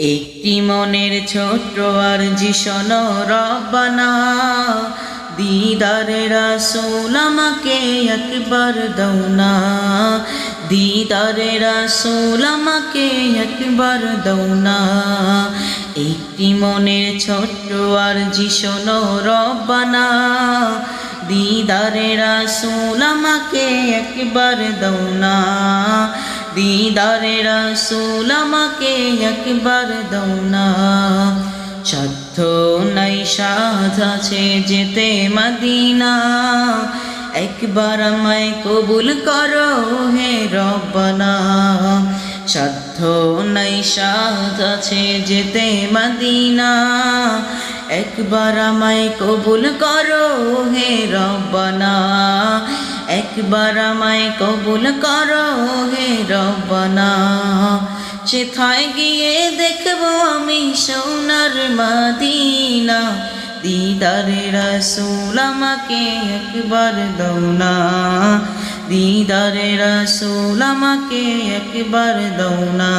একটি মনের ছোট্ট আর জিশন রব্বানা। দিদারে রাসূল আমাকে একবার দৌনা দিদারে রাসূল আমাকে একবার দৌনা একটি মনের ছোট্ট আর জিশন রব্বানা। দিদারে রাসূল আমাকে একবার দৌনা দিদারে রাসূল আমাকে একবার দৌনা সাধ্য নাই সাধ আছে যেতে মদিনা। একবার আমায় কবুল করো হে রব্বানা। সাধ্য নাই সাধ আছে যেতে মদিনা। একবার আমায় কবুল করো হে রব্বানা। একবার আমায় কবুল করো হে রব্বানা। সেথায় গিয়ে দেখব আমি সোনার মাদিনা। দিদারে রসুল আমাকে একবার দৌনা দিদারে রসুল আমাকে একবার দৌনা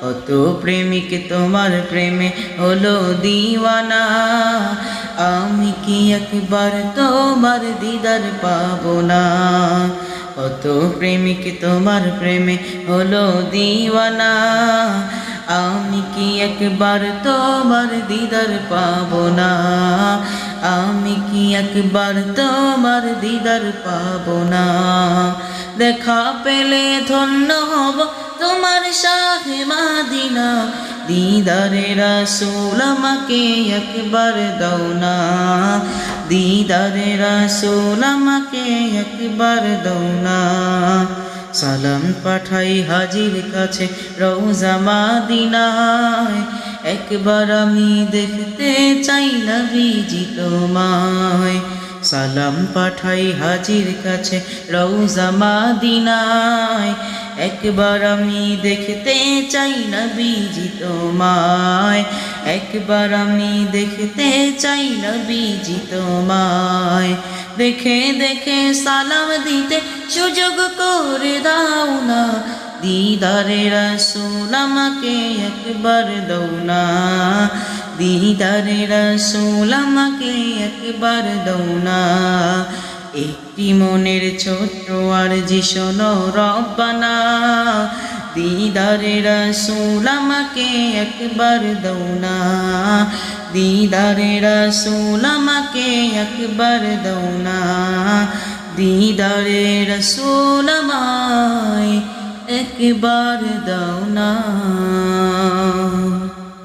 কত প্রেমিক তোমার প্রেমে হলো দিওয়ানা। কি একবার তোমার দিদার পাবো না? কত প্রেমিক তোমার প্রেমে হলো দিওয়ানা। আমি কি একবার তোমার দিদার পাবো না? আমি কি একবার তোমার দিদার পাবো না? দেখা পেলে ধন্য হব তোমার শাহে মাদিনা। দিদারে রাসূল আমাকে একবার দাও না। দিদারে রাসূল আমাকে একবার দাও না। সালাম পাঠাই হাজির কাছে রোজা মাদিনায়। একবার আমি দেখতে চাই না বিজি তোমায়। সালাম পাঠাই হাজির কাছে রৌজা মাদিনায়। একবার আমি দেখতে চাই না বিজি তোমায়। একবার আমি দেখতে চাই না বিজি তোমায়। দেখে দেখে সালাম দিতে সুযোগ করে দাও না। দিদারে রসুল আমাকে একবার দৌ না। দিদারে রসুল আমাকে একবার দৌ না। একটি মনের ছোট্ট আর যিশন রব্বানা। দিদারে রসুল আমাকে একবার দৌ না। দিদারে রসুল আমাকে একবার দৌ না। দিদারে রসুল আমায় একবার দাও না।